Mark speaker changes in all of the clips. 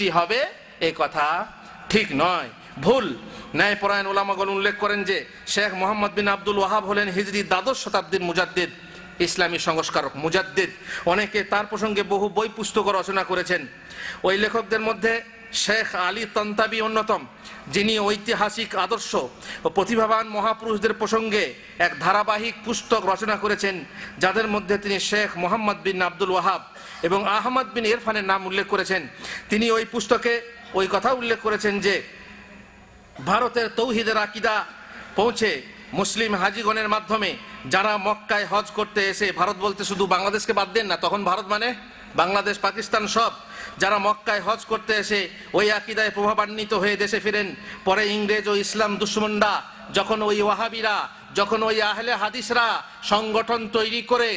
Speaker 1: হবে? এ কথা ঠিক নয়। ভুল। ন্যায়পরায়ণ ওলামাগণ উল্লেখ করেন যে, শেখ মোহাম্মদ বিন আব্দুল ওয়াহাব হলেন হিজরি দ্বাদশ শতাব্দীর মুজাদ্দিদ, ইসলামী সংস্কারক মুজাদ্দিদ। অনেকে তার প্রসঙ্গে বহু বই পুস্তক রচনা করেছেন। ওই লেখকদের মধ্যে শেখ আলী তন্তাবি অন্যতম, যিনি ঐতিহাসিক আদর্শ ও প্রতিভাবান মহাপুরুষদের প্রসঙ্গে এক ধারাবাহিক পুস্তক রচনা করেছেন, যাদের মধ্যে তিনি শেখ মোহাম্মদ বিন আব্দুল ওয়াহাব এবং আহমদ বিন ইরফানের নাম উল্লেখ করেছেন। তিনি ওই পুস্তকে ওই কথা উল্লেখ করেছেন যে, ভারতের তৌহিদের আকিদা পৌঁছে মুসলিম হাজিগণের মাধ্যমে যারা মক্কায় হজ করতে এসে ভারত বলতে শুধু বাংলাদেশকে বাদ দেন না, তখন ভারত মানে বাংলাদেশ, পাকিস্তান সব। যারা মক্কায় হজ করতে এসে ওই আকিদায় প্রভাবান্বিত হয়ে দেশে ফিরেন, পরে ইংরেজ ও ইসলাম দুশ্মনরা, যখন ওই ওয়াহাবিরা, যখন ওই আহলে হাদিসরা সংগঠন তৈরি করে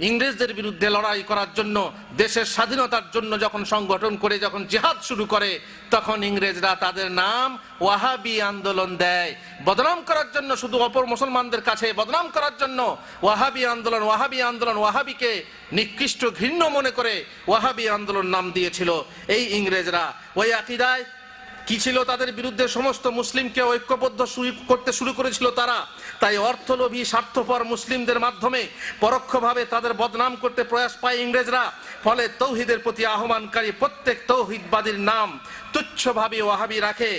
Speaker 1: ইংরেজদের বিরুদ্ধে লড়াই করার জন্য, দেশের স্বাধীনতার জন্য যখন সংগঠন করে যখন জেহাদ শুরু করে, তখন ইংরেজরা তাদের নাম ওয়াহাবি আন্দোলন দেয়। বদনাম করার জন্য শুধু অপর মুসলমানদের কাছে বদনাম করার জন্য ওয়াহাবি আন্দোলন ওয়াহাবি আন্দোলন, ওয়াহাবিকে নিকৃষ্ট ঘৃণ্য মনে করে ওয়াহাবি আন্দোলন নাম দিয়েছিল। এই ইংরেজরা ওই আকিদায় কি ছিল তাদের বিরুদ্ধে সমস্ত মুসলিমকে ঐক্যবদ্ধ করতে শুরু করেছিল তারা? তাই অর্থলোভী, স্বার্থপর মুসলিমদের মাধ্যমে পরোক্ষভাবে তাদের বদনাম করতে প্রয়াস পায় ইংরেজরা। ফলে তৌহিদের প্রতি আহ্বানকারী প্রত্যেক তৌহিদবাদীর নাম তুচ্ছভাবে ওয়াহাবি রাখে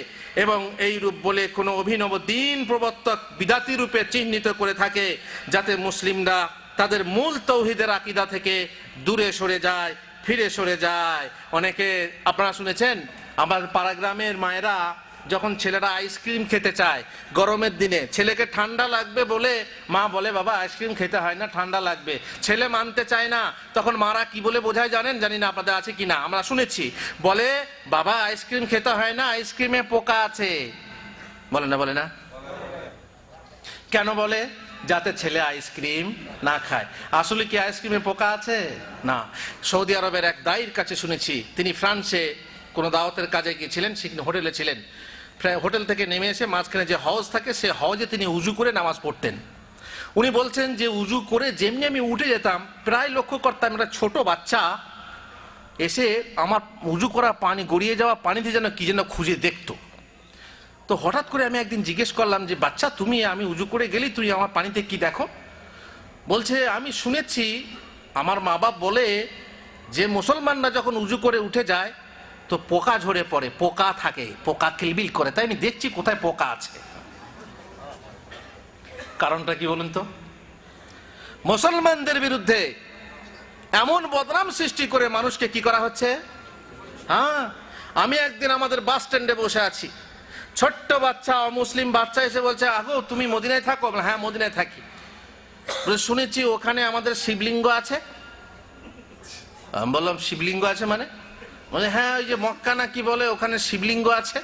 Speaker 1: এবং এই রূপ বলে কোনো অভিনব দিন প্রবর্তক বিদাতি রূপে চিহ্নিত করে থাকে, যাতে মুসলিমরা তাদের মূল তৌহিদের আকিদা থেকে দূরে সরে যায়, ফিরে সরে যায়। অনেকে, আপনারা শুনেছেন? আমার পাড়াগ্রামের মায়েরা যখন ছেলেরা আইসক্রিম খেতে চায় গরমের দিনে, ছেলেকে ঠান্ডা লাগবে বলে মা বলে, বাবা, আইসক্রিম খেতে হয় না, ঠান্ডা লাগবে। ছেলে মানতে চায় না, তখন মারা কি বলে বোঝায় জানেন? জানি না আপনাদের আছে কি না আমরা শুনেছি। বলে, বাবা, আইসক্রিম খেতে হয় না, আইসক্রিমে পোকা আছে। বলে না বলে না? কেন বলে? যাতে ছেলে আইসক্রিম না খায়। আসলে কি আইসক্রিমে পোকা আছে? না। সৌদি আরবের এক দায়ের কাছে শুনেছি, তিনি ফ্রান্সে কোনো দাওয়াতের কাজে গিয়েছিলেন সেখানে হোটেলে ছিলেন। প্রায় হোটেল থেকে নেমে এসে মাঝখানে যে হজ থাকে, সে হজে তিনি উজু করে নামাজ পড়তেন। উনি বলছেন যে, উজু করে যেমনি আমি উঠে যেতাম, প্রায় লক্ষ্য করতাম একটা ছোট বাচ্চা এসে আমার উজু করা পানি, গড়িয়ে যাওয়া পানিতে যেন কি যেন খুঁজে দেখতো। তো হঠাৎ করে আমি একদিন জিজ্ঞেস করলাম যে, বাচ্চা, তুমি আমি উজু করে গেলি তুই আমার পানিতে কি দেখো? বলছে, আমি শুনেছি, আমার মা বাপ বলে যে, মুসলমানরা যখন উজু করে উঠে যায় তো পোকা ঝরে পড়ে, পোকা থাকে, পোকা কিলবিল করে। তাই আমি দেখছি কোথায় পোকা আছে। কারণটা কি বলুন তো? মুসলমানদের বিরুদ্ধে এমন বদনাম সৃষ্টি করে মানুষকে কি করা হচ্ছে? হ্যাঁ আমি একদিন আমাদের বাস স্ট্যান্ডে বসে আছি। ছোট্ট বাচ্চা, অমুসলিম বাচ্চা এসে বলছে, আগো, তুমি মদিনায় থাকো? হ্যাঁ মদিনায় থাকি। শুনেছি ওখানে আমাদের শিবলিঙ্গ আছে। আমি বললাম, শিবলিঙ্গ আছে মানে? বলে হ্যাঁ ওই যে মক্কা না কি বলে, ওখানে শিবলিঙ্গ আছে।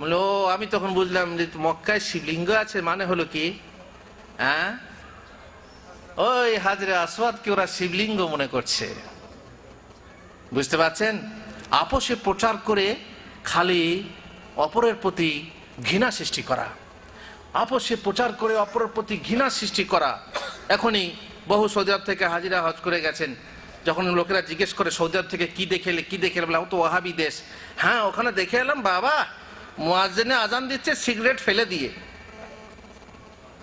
Speaker 1: বলে, ও, আমি তখন বুঝলাম যে মক্কায় শিবলিঙ্গ আছে মানে হলো কি? হ্যাঁ? ওই হাজরে আসওয়াদকে ওরা শিবলিঙ্গ মনে করছে। বুঝতে পারছেন? আপোষে প্রচার করে খালি অপরের প্রতি ঘৃণা সৃষ্টি করা। আপোষে প্রচার করে অপরের প্রতি ঘৃণা সৃষ্টি করা। এখনই বহু সৌদি থেকে হাজিরা হজ করে গেছেন। যখন লোকেরা জিজ্ঞেস করে সৌদি আরব থেকে কি দেখে কি দেখে এলে? বলে, ও তো ওহাবি দেশ। হ্যাঁ ওখানে দেখে এলাম বাবা। মোয়াজেনে আজান দিচ্ছে সিগারেট ফেলে দিয়ে।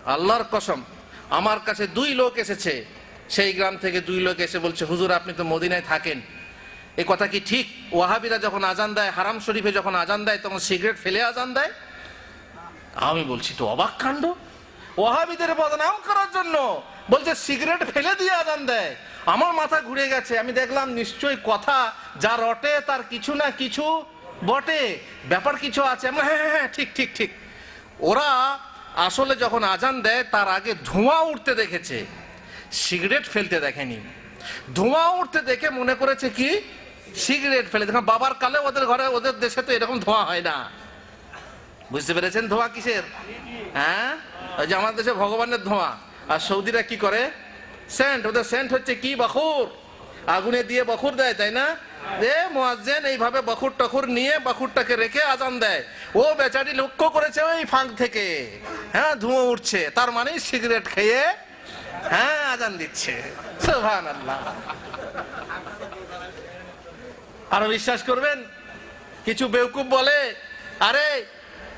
Speaker 1: আল্লাহর কসম আমার কাছে দুই লোক এসেছে। সেই গ্রাম থেকে দুই লোক এসে বলছে হুজুর আপনি তো মদিনায় থাকেন। এ কথা কি ঠিক? ওয়াহাবিরা যখন আজান দেয় হারাম শরীফে যখন আজান দেয় তখন সিগারেট ফেলে আজান দেয়। আমি বলছি তো অবাক কাণ্ড? ওয়াহাবিদের বদনাম করার জন্য বলছে সিগারেট ফেলে দিয়ে আজান দেয়। আমার মাথা ঘুরে গেছে, আমি দেখলাম নিশ্চয়ই কথা যা রটে তার কিছু না কিছু বটে, ব্যাপার কিছু আছে। আমি হ্যাঁ হ্যাঁ হ্যাঁ ঠিক ঠিক ঠিক। ওরা আসলে যখন আজান দেয়, তার আগে ধোঁয়া উঠতে দেখেছে, সিগারেট ফেলতে দেখেনি। ধোঁয়া উঠতে দেখে মনে করেছে কি? সিগারেট ফেলে দেখুন বাবার কালে ওদের ঘরে, ওদের দেশে তো এরকম ধোঁয়া হয় না। বুঝতে পেরেছেন ধোঁয়া কিসের? হ্যাঁ? ওই যে আমাদের দেশে ভগবানের ধোঁয়া। আর সৌদিরা কি করে? সেন্ট, ওদের সেন্ট হচ্ছে কি? বখুর। আগুনে দিয়ে বখুর দেয়, তাই না? এ মোয়াজ্জেন এইভাবে বখুর টখুর নিয়ে বখুরটাকে রেখে আজান দেয়। ও বেচারি লক্ষ্য করেছে ওই ফাঁক থেকে। হ্যাঁ ধুঁয়ো উঠছে। তার মানে সিগারেট খেয়ে হ্যাঁ আজান দিচ্ছে। সুবহানাল্লাহ। আরও বিশ্বাস করবেন? কিছু বেউকুব বলে, আরে,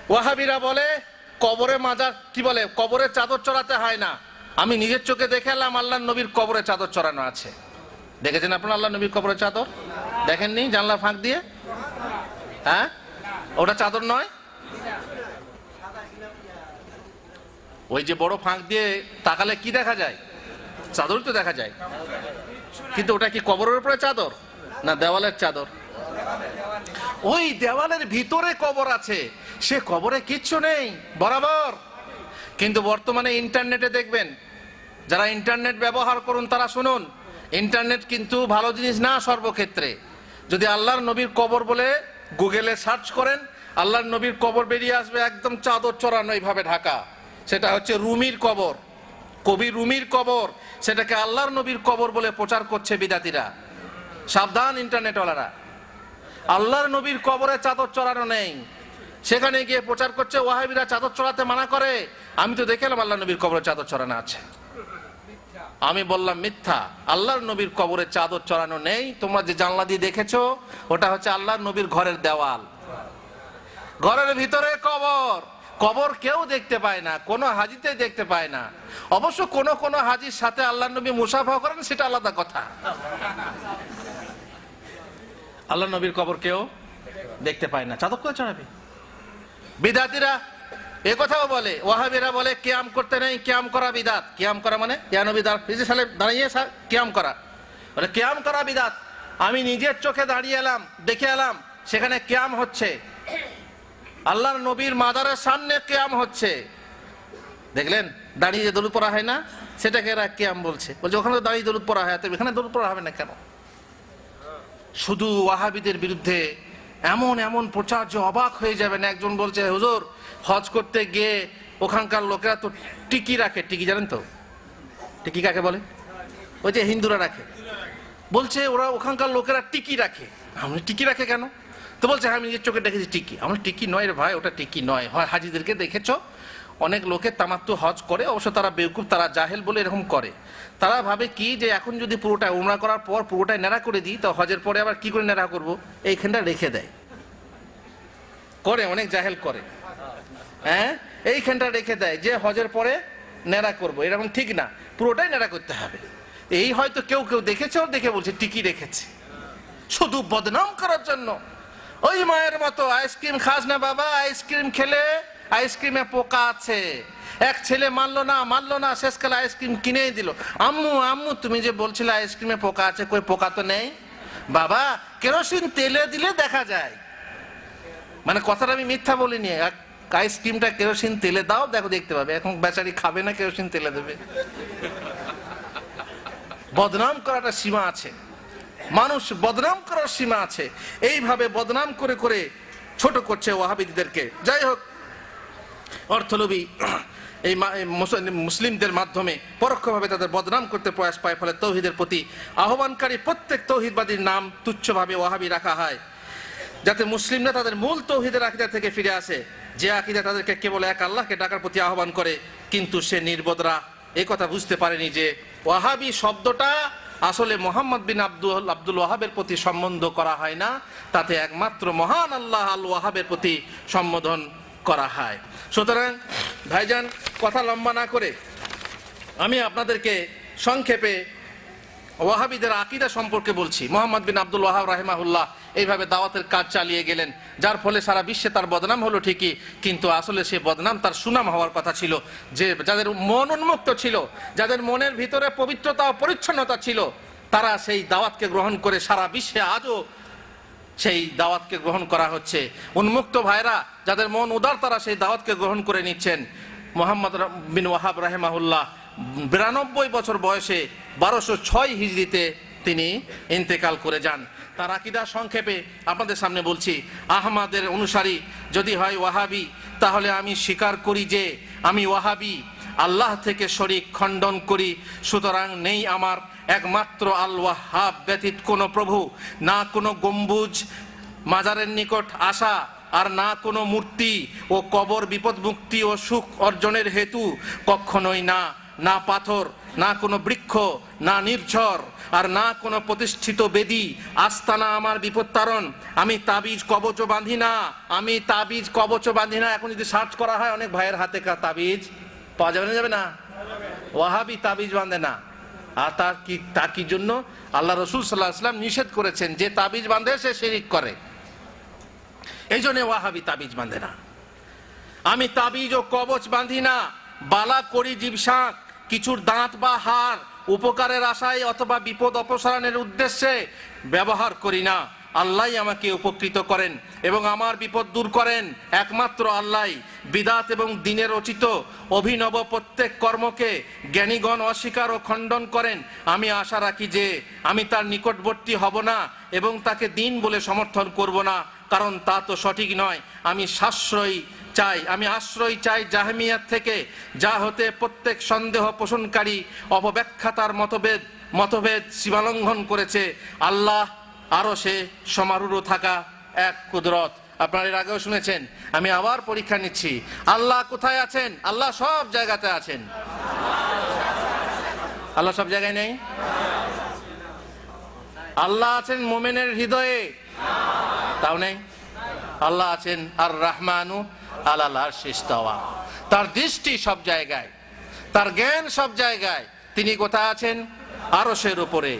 Speaker 1: ওয়াহাবিরা বলে, কবরে মাজার, কি বলে, কবরের চাদর চড়াতে হয় না। আমি নিজের চোখে দেখে এলাম আল্লাহ নবীর কবরে চাদর চড়ানো আছে। দেখেছেন আপনার আল্লাহ নবীর কবরে চাদর? দেখেননি? জানলা ফাঁক দিয়ে? হ্যাঁ? ওটা চাদর নয়? ওই যে বড় ফাঁক দিয়ে তাকালে কি দেখা যায়? চাদর তো দেখা যায়। কিন্তু ওটা কি কবরের উপরে চাদর? না দেওয়ালের চাদর? ওই দেওয়ালের ভিতরে কবর আছে। সে কবরে কিচ্ছু নেই। বরাবর। কিন্তু বর্তমানে ইন্টারনেটে দেখবেন, যারা ইন্টারনেট ব্যবহার করুন তারা শুনুন, ইন্টারনেট কিন্তু ভালো জিনিস না সর্বক্ষেত্রে। যদি আল্লাহর নবীর কবর বলে গুগলে সার্চ করেন, আল্লাহর নবীর কবর বেরিয়ে আসবে একদম চাদর চড়ানো এইভাবে ঢাকা। সেটা হচ্ছে রুমির কবর, কবি রুমির কবর, সেটাকে আল্লাহর নবীর কবর বলে প্রচার করছে বিদাতিরা। সাবধান ইন্টারনেটওয়ালারা। আল্লাহর নবীর কবরে চাদর চড়ানো নেই। সেখানে গিয়ে প্রচার করছে, ওয়াহাবিরা চাদর চড়াতে মানা করে আমি তো দেখলাম আল্লাহ নবীর কবরে চাদর চড়ানো আছে। আমি বললাম, মিথ্যা। আল্লাহর নবীর কবরে চাদর চড়ানো নেই। তোমরা যে জানলা দিয়ে দেখেছ, ওটা হচ্ছে আল্লাহর নবীর ঘরের দেওয়াল। ঘরের ভিতরে কবর। কবর কেউ দেখতে পায় না, কোনো হাজিতে দেখতে পায় না। অবশ্য কোন কোন হাজির সাথে আল্লাহ নবী মুসাফা করেন, সেটা আলাদা কথা। আল্লাহ নবীর কবর কেউ দেখতে পায় না। চাদর করে চড়াবে? বিদাতিরা এ কথাও বলে, ওয়াহাবিরা বলে, কিয়াম করতে নেই, কিয়াম করা বিদাত। কিয়াম করা মানে ইয়া নবী, দাঁড়- সালে দাঁড়িয়ে কিয়াম করা। বলে, কিয়াম করা বিদাত। আমি নিজের চোখে দাঁড়িয়ে এলাম, দেখে এলাম, সেখানে কিয়াম হচ্ছে। আল্লাহর নবীর মাদারের সামনে কিয়াম হচ্ছে। দেখলেন, দাঁড়িয়ে দরুদ পড়া হয় না, সেটাকে এরা কিয়াম বলছে। বলছে, ওখানে তো দাঁড়িয়ে দরুদ পড়া হয় এখানে দরুদ পড়া হবে না কেন? শুধু ওয়াহাবিদের বিরুদ্ধে এমন এমন প্রচার যে অবাক হয়ে যাবেন। একজন বলছে হুজুর হজ করতে গিয়ে ওখানকার লোকেরা তো টিকি রাখে। টিকি জানেন তো? টিকি কাকে বলে? ওই যে হিন্দুরা রাখে। বলছে ওরা ওখানকার লোকেরা টিকি রাখে। আমি টিকি রাখে কেন? তো বলছে হ্যাঁ, আমি নিজের চোখে দেখেছি টিকি। আমার টিকি নয় রে ভাই ওটা টিকি নয়। হয় হাজিদেরকে দেখেছ অনেক লোকে তামাত্তু হজ করে, অবশ্য তারা বেউকুব তারা জাহেল বলে এরকম করে। তারা ভাবে কি যে এখন যদি পুরোটা উমরা করার পর পুরোটাই নেড়া করে দিই, তো হজের পরে আবার কি করে নেড়া করব? এইখানটা রেখে দেয়। করে, অনেক জাহেল করে। হ্যাঁ? এইখানটা রেখে দেয় যে হজের পরে নেড়া করব। এরকম ঠিক না। পুরোটাই নেড়া করতে হবে। এই হয়তো কেউ কেউ দেখেছে, ওর দেখে বলছে টিকি রেখেছে। শুধু বদনাম করার জন্য। ওই মায়ের মতো আইসক্রিম খাস না বাবা, আইসক্রিম খেলে আইসক্রিমে পোকা আছে। এক ছেলে মানলো না মানলো না, শেষকালে আইসক্রিম কিনেই দিল। আম্মু আম্মু, তুমি যে বলছিলে আইসক্রিমে পোকা আছে, কই পোকা তো নেই? বাবা, কেরোসিন তেলে দিলে দেখা যায়। মানে কথাটা আমি মিথ্যা বলিনি। আইসক্রিমটা কেরোসিন তেলে দাও, দেখো দেখতে পাবে। এখন বেচারি খাবে না, কেরোসিন তেলে দেবে। বদনাম করাটা সীমা আছে। মানুষ বদনাম করার সীমা আছে। এইভাবে বদনাম করে করে ছোট করছে ওয়াহাবিদদেরকে যাই হোক অর্থলোভী, এই মুসলিমদের মাধ্যমে পরোক্ষভাবে তাদের বদনাম করতে প্রয়াস পায়, ফলে তৌহিদের প্রতি আহ্বানকারী প্রত্যেক তৌহিদবাদীর নাম তুচ্ছভাবে ওয়াহাবি রাখা হয়। যাতে মুসলিমরা তাদের মূল তৌহিদের আকিদা থেকে ফিরে আসে, যে আকিদা তাদেরকে কেবল এক আল্লাহকে ডাকার প্রতি আহ্বান করে, কিন্তু সে নির্বোধরা এই কথা বুঝতে পারেনি যে ওয়াহাবি শব্দটা আসলে মোহাম্মদ বিন আব্দুল আব্দুল ওয়াহাবের প্রতি সম্বন্ধ করা হয় না। তাতে একমাত্র মহান আল্লাহ আল ওয়াহাবের প্রতি সম্বোধন করা হয়। সুতরাং, ভাইজান, কথা লম্বা না করে আমি আপনাদেরকে সংক্ষেপে ওয়াহাবিদের আকিদা সম্পর্কে বলছি। মোহাম্মদ বিন আব্দুল ওয়াহাব রাহেমাহুল্লাহ এইভাবে দাওয়াতের কাজ চালিয়ে গেলেন, যার ফলে সারা বিশ্বে তার বদনাম হলো ঠিকই, কিন্তু আসলে সে বদনাম তার সুনাম হওয়ার কথা ছিল, যে যাদের মন উন্মুক্ত ছিল, যাদের মনের ভিতরে পবিত্রতা ও পরিচ্ছন্নতা ছিল, তারা সেই দাওয়াতকে গ্রহণ করে সারা বিশ্বে আজও সেই দাওয়াতকে গ্রহণ করা হচ্ছে। উন্মুক্ত ভাইরা যাদের মন উদার, তারা সেই দাওয়াতকে গ্রহণ করে নিচ্ছেন। মোহাম্মদ বিন ওয়াহাব রাহেমাহুল্লাহ, বিরানব্বই বছর বয়সে বারোশো ছয় হিজড়িতে তিনি ইন্তেকাল করে যান। তার আকিদা সংক্ষেপে আপনাদের সামনে বলছি, আহমাদের অনুসারী যদি হয় ওয়াহাবি, তাহলে আমি স্বীকার করি যে আমি ওয়াহাবি। আল্লাহ থেকে শরিক খণ্ডন করি, সুতরাং নেই আমার একমাত্র আল ওয়াহাব ব্যতীত কোনো প্রভু, না কোনো গম্বুজ মাজারের নিকট আসা, আর না কোনো মূর্তি ও কবর বিপদ মুক্তি ও সুখ অর্জনের হেতু কখনোই না। না পাথর, না কোনো বৃক্ষ, না নির্ঝর, আর না কোনো প্রতিষ্ঠিত বেদি, আস্তানা আমার বিপত্তারণ। আমি তাবিজ কবচ বাঁধি না, আমি তাবিজ কবচ বাঁধি না। এখন যদি সার্চ করা হয়, অনেক ভাইয়ের হাতে তাবিজ, পাওয়া যাবে না যাবে না? ওয়াহাবি তাবিজ বাঁধে না। আর তার কি, তা কি জন্য? আল্লাহ রসুল সাল্লাহ আসলাম নিষেধ করেছেন যে তাবিজ বাঁধে সে শিরিক করে। এই জন্য ওয়াহাবি তাবিজ বাঁধে না। আমি তাবিজ ও কবচ বাঁধি না। বালা করি জীবশাক কিছুর দাঁত বা হাড়, উপকারের আশায় অথবা বিপদ অপসারণের উদ্দেশ্যে ব্যবহার করি না। আল্লাহ আমাকে উপকৃত করেন এবং আমার বিপদ দূর করেন। একমাত্র আল্লাহ বিদাত এবং দিনের রচিত অভিনব প্রত্যেক কর্মকে জ্ঞানীগণ অস্বীকার ও খণ্ডন করেন। আমি আশা রাখি যে আমি তার নিকটবর্তী হব না এবং তাকে দিন বলে সমর্থন করব না, কারণ তা তো সঠিক নয়। আমি সাশ্রয়ী চাই, আমি আশ্রয় চাই জাহামিয়াত থেকে, যা হতে প্রত্যেক সন্দেহ পোষণকারী অপব্যাখ্যাতার মতভেদ মতভেদ সীমালঙ্ঘন করেছে। আল্লাহ আরও সে সমারুঢ় থাকা এক কুদরত। আপনারা এর আগেও শুনেছেন, আমি আবার পরীক্ষা নিচ্ছি। আল্লাহ কোথায় আছেন? আল্লাহ সব জায়গাতে আছেন। আল্লাহ সব জায়গায় নেই? আল্লাহ আছেন মোমেনের হৃদয়ে। তাও নেই? আল্লাহ আছেন আর রাহমানু আল্লাহ শেষতাওয়া তার দৃষ্টি সব জায়গায়, তার জ্ঞান সব জায়গায়। তিনি কোথায় আছেন? আরসের উপরে।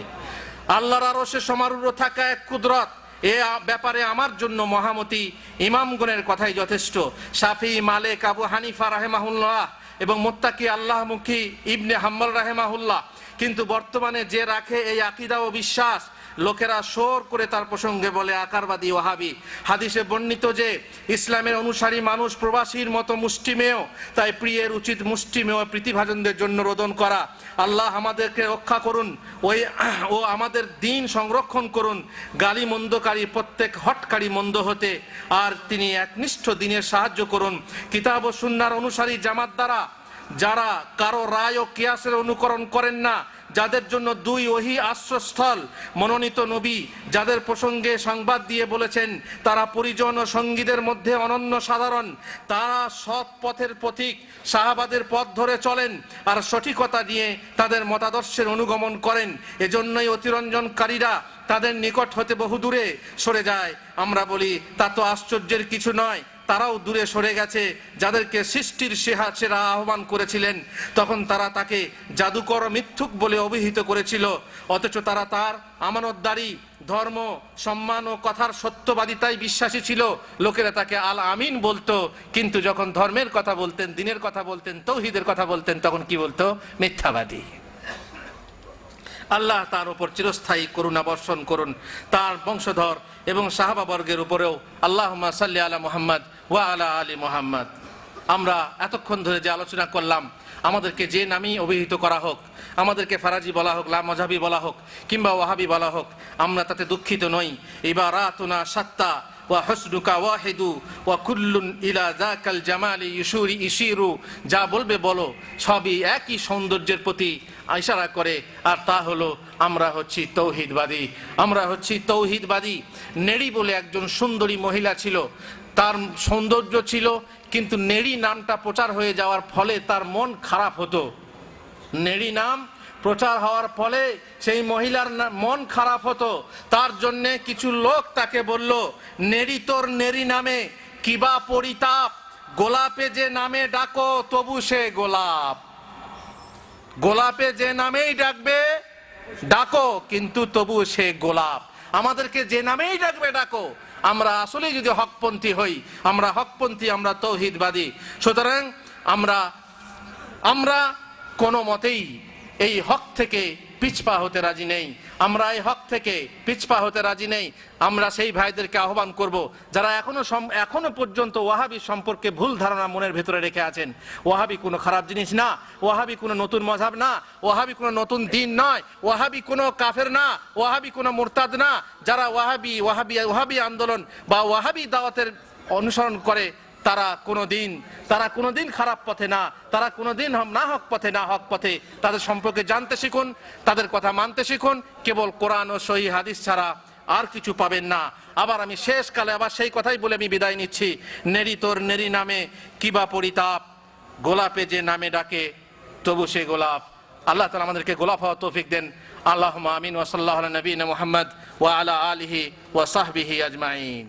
Speaker 1: আল্লাহর আরসে সমারূঢ় থাকা এক কুদরত। এ ব্যাপারে আমার জন্য মহামতি। ইমামগণের কথাই যথেষ্ট। সাফি মালেক, আবু হানিফা রাহেমাহুল্লাহ এবং মোত্তাকি আল্লাহমুখী ইবনে হাম্মাল রাহেমাহুল্লাহ। কিন্তু বর্তমানে যে রাখে এই আকিদা ও বিশ্বাস লোকেরা সোর করে তার প্রসঙ্গে বলে, আকারবাদী ওহাবি হাদিসে বর্ণিত যে, ইসলামের অনুসারী মানুষ প্রবাসীর মতো মুষ্টিমেয়, তাই প্রিয়ের উচিত মুষ্টিমেয় প্রীতিভাজনদের জন্য রোদন করা। আল্লাহ আমাদেরকে রক্ষা করুন, ওই ও আমাদের দিন সংরক্ষণ করুন গালি মন্দকারী প্রত্যেক হটকারী মন্দ হতে, আর তিনি একনিষ্ঠ দিনের সাহায্য করুন। কিতাব ও সুন্নার অনুসারী জামাত দ্বারা, যারা কারও রায় ও কিয়াসের অনুকরণ করেন না যাদের জন্য দুই ওহি আশ্রয়স্থল, মনোনীত নবী, যাদের প্রসঙ্গে সংবাদ দিয়ে বলেছেন, তারা পরিজন ও সঙ্গীদের মধ্যে অনন্য সাধারণ। তারা সৎ পথের পথিক শাহাবাদের পথ ধরে চলেন আর সঠিকতা নিয়ে তাদের মতাদর্শের অনুগমন করেন। এজন্যই অতিরঞ্জনকারীরা তাদের নিকট হতে বহু দূরে সরে যায়। আমরা বলি, তা তো আশ্চর্যের কিছু নয়। তারাও দূরে সরে গেছে, যাদেরকে সৃষ্টির সেহা সেরা আহ্বান করেছিলেন। তখন তারা তাকে জাদুকর মিথ্যুক বলে অভিহিত করেছিল। অথচ তারা তার আমানতদারি, ধর্ম, সম্মান ও কথার সত্যবাদিতায় বিশ্বাসী ছিল। লোকেরা তাকে আল আমিন বলতো। কিন্তু যখন ধর্মের কথা বলতেন, দিনের কথা বলতেন, তৌহিদের কথা বলতেন, তখন কি বলতো? মিথ্যাবাদী। আল্লাহ তার উপর চিরস্থায়ী করুণা বর্ষণ করুন। তার বংশধর এবং সাহাবা বর্গের উপরেও আল্লাহ সাল্লি আলা মোহাম্মদ ওয়া আলা আলী মোহাম্মদ। আমরা এতক্ষণ ধরে যে আলোচনা করলাম, আমাদেরকে যে নামই অভিহিত করা হোক, আমাদেরকে ফারাজি বলা হোক, লা মজাবি বলা হোক, কিংবা ওয়াহাবি বলা হোক, আমরা তাতে দুঃখিত নই। এবার রাতুনা সাত্তা ওয়া হসনুকা ওয়াহিদু ওয়া কুল্লুন ইলা জাকাল জামালি ইসুরি ইসিরু যা বলবে বলো, সবই একই সৌন্দর্যের প্রতি ইশারা করে। আর তা হলো, আমরা হচ্ছি তৌহিদবাদী। আমরা হচ্ছি তৌহিদবাদী। নেড়ি বলে একজন সুন্দরী মহিলা ছিল। তার সৌন্দর্য ছিল, কিন্তু নেড়ি নামটা প্রচার হয়ে যাওয়ার ফলে তার মন খারাপ হতো। নেড়ি নাম প্রচার হওয়ার ফলে সেই মহিলার মন খারাপ হতো। তার জন্যে কিছু লোক তাকে বলল, নেড়ি তোর নেড়ি নামে কিবা পরিতাপ। গোলাপে যে নামে ডাকো, তবু সে গোলাপ। গোলাপে যে নামেই ডাকবে, ডাকো, কিন্তু তবু সে গোলাপ। আমাদেরকে যে নামেই ডাকবে, ডাকো। আমরা আসলে যদি হকপন্থী হই, আমরা হকপন্থী, আমরা তৌহিদবাদী। সুতরাং আমরা আমরা কোনো মতেই এই হক থেকে পিছপা হতে রাজি নেই। আমরা এই হক থেকে পিছপা হতে রাজি নেই। আমরা সেই ভাইদেরকে আহ্বান করব যারা এখনও এখনও পর্যন্ত ওয়াহাবি সম্পর্কে ভুল ধারণা মনের ভেতরে রেখে আছেন। ওয়াহাবি কোনো খারাপ জিনিস না, ওয়াহাবি কোনো নতুন মজাব না, ওয়াহাবি কোনো নতুন দিন নয়, ওয়াহাবি কোনো কাফের না, ওয়াহাবি কোনো মোরতাদ না। যারা ওয়াহাবি ওয়াহাবি ওয়াহাবি আন্দোলন বা ওয়াহাবি দাওয়াতের অনুসরণ করে তারা কোনো দিন তারা কোনো দিন খারাপ পথে না, তারা কোনো দিন না হক পথে, না হক পথে তাদের সম্পর্কে জানতে শিখুন, তাদের কথা মানতে শিখুন, কেবল কোরআন ও সহি হাদিস ছাড়া আর কিছু পাবেন না। আবার আমি শেষ কালে আবার সেই কথাই বলে আমি বিদায় নিচ্ছি। নেরি তোর নেরি নামে কিবা পরিতাপ, গোলাপে যে নামে ডাকে, তবু সে গোলাপ। আল্লাহ তালা আমাদেরকে গোলাপ হওয়া তৌফিক দেন। আল্লাহ আমিন ওসল্লাহ নবীন মোহাম্মদ, ওয়া আলা আলিহি ওয়া সাহবিহি আজমাইন।